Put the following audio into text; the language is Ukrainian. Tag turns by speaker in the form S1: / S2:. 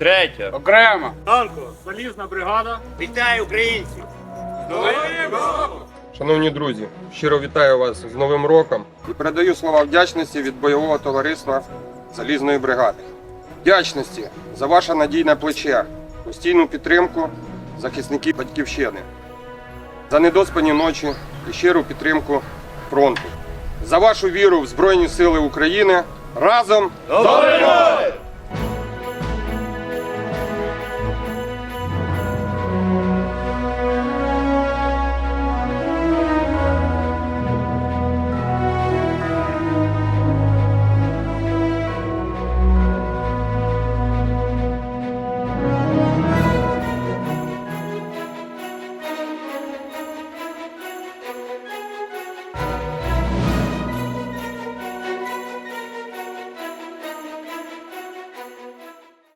S1: Третя.
S2: Окремо.
S3: Танко, залізна бригада.
S4: Вітаю українців!
S5: Шановні друзі, щиро вітаю вас з Новим роком і передаю слова вдячності від бойового товариства Залізної бригади. Вдячності за ваше надійне плече, постійну підтримку захисників Батьківщини, за недоспані ночі і щиру підтримку фронту, за вашу віру в Збройні Сили України разом
S1: До перемоги!